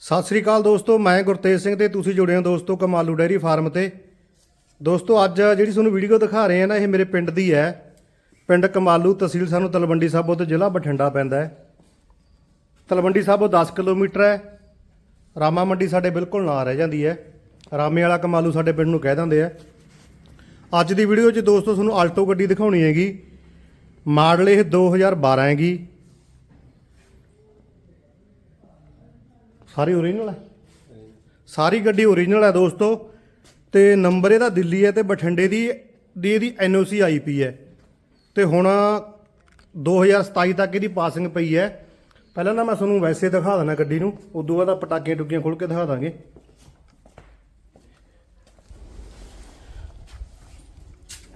ਸਤਿ ਸ੍ਰੀ ਅਕਾਲ ਦੋਸਤੋ, ਮੈਂ ਗੁਰਤੇਜ ਸਿੰਘ ਤੇ ਤੁਸੀਂ ਜੁੜੇ ਹੋ ਦੋਸਤੋ ਕਮਾਲੂ ਡੈਰੀ ਫਾਰਮ ਤੇ। ਦੋਸਤੋ, ਅੱਜ ਜਿਹੜੀ ਤੁਹਾਨੂੰ ਵੀਡੀਓ ਦਿਖਾ ਰਹੇ ਆ ਨਾ, ਇਹ ਮੇਰੇ ਪਿੰਡ ਦੀ ਹੈ। ਪਿੰਡ ਕਮਾਲੂ ਤਹਿਸੀਲ ਸਾਨੂੰ ਤਲਵੰਡੀ ਸਾਬੋ ਤੇ ਜ਼ਿਲ੍ਹਾ ਬਠਿੰਡਾ ਪੈਂਦਾ ਹੈ। ਤਲਵੰਡੀ ਸਾਬੋ 10 ਕਿਲੋਮੀਟਰ ਹੈ। ਰਾਮਾ ਮੰਡੀ ਸਾਡੇ ਬਿਲਕੁਲ ਨਾਲ ਰਹਿ ਜਾਂਦੀ ਹੈ। ਰਾਮੇ ਵਾਲਾ ਕਮਾਲੂ ਸਾਡੇ ਪਿੰਡ ਨੂੰ ਕਹਿ ਦਿੰਦੇ ਆ। ਅੱਜ ਦੀ ਵੀਡੀਓ 'ਚ ਦੋਸਤੋ, ਤੁਹਾਨੂੰ ਆਲਟੋ ਗੱਡੀ ਦਿਖਾਉਣੀ ਹੈਗੀ। ਮਾਡਲ ਇਹ 2012 ਹੈਗੀ। ਸਾਰੀ ਓਰੀਜਨਲ ਹੈ। ਸਾਰੀ ਗੱਡੀ ਓਰੀਜਨਲ ਹੈ ਦੋਸਤੋ। ਤੇ ਨੰਬਰ ਇਹਦਾ ਦਿੱਲੀ ਹੈ ਤੇ ਬਠਿੰਡੇ ਦੀ ਦੀ ਇਹਦੀ ਐਨਓਸੀ ਆਈ ਪਈ ਹੈ। ਤੇ ਹੁਣ 2027 ਤੱਕ ਇਹਦੀ ਪਾਸਿੰਗ ਪਈ ਹੈ। ਪਹਿਲਾਂ ਨਾ ਮੈਂ ਤੁਹਾਨੂੰ ਵੈਸੇ ਦਿਖਾ ਦਿੰਦਾ ਗੱਡੀ ਨੂੰ, ਉਦੋਂ ਬਾਅਦ ਪਟਾਕੀਆਂ ਟੁਕੀਆਂ ਖੋਲ ਕੇ ਦਿਖਾ ਦਾਂਗੇ।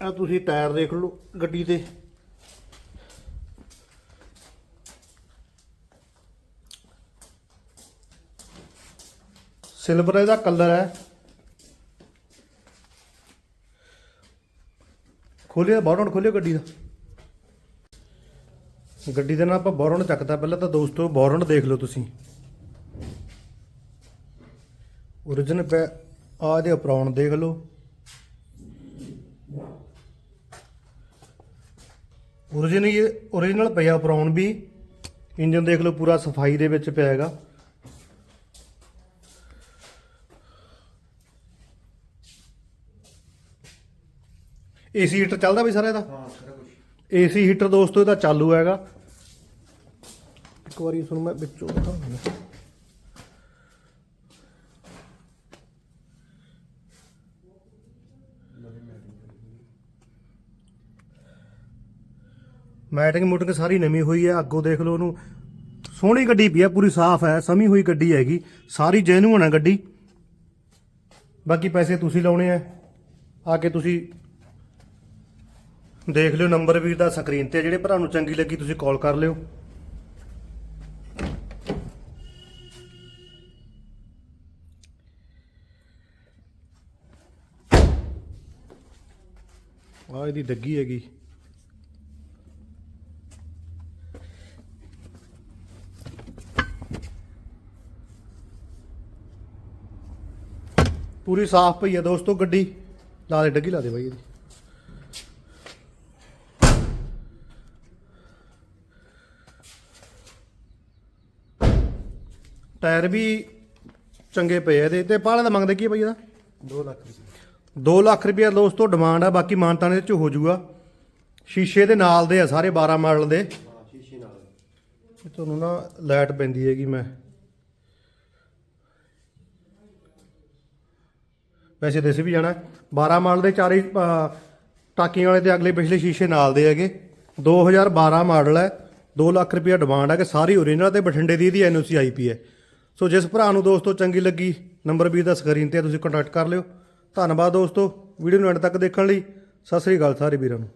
ਆ ਤੁਸੀਂ ਟਾਇਰ ਦੇਖ ਲਓ ਗੱਡੀ ਦੇ ਸਿਲਵਰ ਇਹਦਾ ਕਲਰ ਹੈ। ਖੋਲਿਆ ਬੌਰਡ ਖੋਲਿਓ ਗੱਡੀ ਦਾ। ਗੱਡੀ ਦੇ ਨਾਲ ਆਪਾਂ ਬੌਰਡ ਚੱਕਦਾ ਪਹਿਲਾਂ ਤਾਂ ਦੋਸਤੋ ਬੌਰਡ ਦੇਖ ਲਓ ਤੁਸੀਂ। Origignal ਪੈ ਆ ਦੇ ਅਪਰਾਉਣ ਦੇਖ ਲਓ। Origignal origignal ਪਿਆ ਅਪਰਾਉਣ ਵੀ। ਇੰਜਨ ਦੇਖ ਲਓ, ਪੂਰਾ ਸਫ਼ਾਈ ਦੇ ਵਿੱਚ ਪਿਆ ਹੈਗਾ। ਏਸੀ ਹੀਟਰ ਚੱਲਦਾ ਬਈ ਸਾਰਾ ਇਹਦਾ? ਹਾਂ ਸਾਰਾ ਕੁਝ ਏਸੀ ਹੀਟਰ ਦੋਸਤੋ ਇਹਦਾ ਚਾਲੂ ਹੈਗਾ। ਇੱਕ ਵਾਰੀ ਤੁਹਾਨੂੰ ਮੈਂ ਵਿੱਚੋਂ ਦਿਖਾਉਂਦਾ। ਮੈਟਿੰਗ ਮੂਟਿੰਗ ਸਾਰੀ ਨਵੀਂ ਹੋਈ ਹੈ ਅੱਗੋਂ ਦੇਖ ਲਓ ਉਹਨੂੰ। ਸੋਹਣੀ ਗੱਡੀ ਪਈ ਹੈ ਪੂਰੀ ਸਾਫ਼ ਹੈ ਸਮੀ ਹੋਈ ਗੱਡੀ ਹੈਗੀ। ਸਾਰੀ ਜੈਨੂਨ ਹੈ ਗੱਡੀ। ਬਾਕੀ ਪੈਸੇ ਤੁਸੀਂ ਲਾਉਣੇ ਆ। ਆ ਕੇ ਤੁਸੀਂ ਦੇਖ ਲਿਓ ਨੰਬਰ ਵੀਰ ਦਾ ਸਕਰੀਨ ਤੇ ਜਿਹੜੇ ਭਰਾ ਨੂੰ ਚੰਗੀ ਲੱਗੀ ਤੁਸੀਂ ਕਾਲ ਕਰ ਲਿਓ। ਆ ਇਹਦੀ ਡੱਗੀ ਹੈਗੀ। ਪੂਰੀ ਸਾਫ਼ ਪਈ ਹੈ ਦੋਸਤੋ ਗੱਡੀ। ਲਾ ਦੇ ਡੱਗੀ, ਲਾ ਦੇ ਬਾਈ ਇਹਦੀ। ਟਾਇਰ ਵੀ ਚੰਗੇ ਪਏ ਆ ਇਹਦੇ। ਤੇ ਪਾਲੇ ਦਾ ਮੰਗਦੇ ਕੀ ਆ ਬਈ ਇਹਦਾ? 2 ਲੱਖ ਰੁਪਏ। 2 ਲੱਖ ਰੁਪਏ ਦੋਸਤੋ ਡਿਮਾਂਡ ਆ ਬਾਕੀ ਮਾਨਤਾਨੇ ਦੇ ਚ ਹੋ ਜਾਊਗਾ। ਸ਼ੀਸ਼ੇ ਦੇ ਨਾਲ ਦੇ ਆ ਸਾਰੇ 12 ਮਾਡਲ ਦੇ। ਹਾਂ ਸ਼ੀਸ਼ੇ ਨਾਲ ਇਹ ਤੁਹਾਨੂੰ ਨਾ ਲਾਈਟ ਪੈਂਦੀ ਹੈਗੀ ਮੈਂ। ਵੈਸੇ ਦਿਸ ਵੀ ਜਾਣਾ। 12 ਮਾਡਲ ਦੇ ਚਾਰੇ ਟਾਕੀਆਂ ਵਾਲੇ ਤੇ ਅਗਲੇ ਪਿਛਲੇ ਸ਼ੀਸ਼ੇ ਨਾਲ ਦੇ ਹੈਗੇ। 2012 ਮਾਡਲ ਹੈ। 2 ਲੱਖ ਰੁਪਏ ਡਿਮਾਂਡ ਹੈ ਕਿ ਸਾਰੀ ਓਰੀਜਨਲ ਤੇ ਬਠਿੰਡੇ ਦੀ ਇਹਦੀ ਐਨਓਸੀ ਆਈ ਪੀ ਹੈ। ਸੋ ਜਿਸ ਭਰਾ ਨੂੰ ਦੋਸਤੋ ਚੰਗੀ ਲੱਗੀ, ਨੰਬਰ ਵੀ ਦਾ ਸਕਰੀਨ ਤੇ ਤੁਸੀਂ ਕੰਟੈਕਟ ਕਰ ਲਿਓ। ਧੰਨਵਾਦ ਦੋਸਤੋ, ਵੀਡੀਓ ਨੂੰ ਐਂਡ ਤੱਕ ਦੇਖਣ ਲਈ। ਸਤਿ ਸ੍ਰੀ ਅਕਾਲ ਸਾਰੇ ਵੀਰਾਂ ਨੂੰ।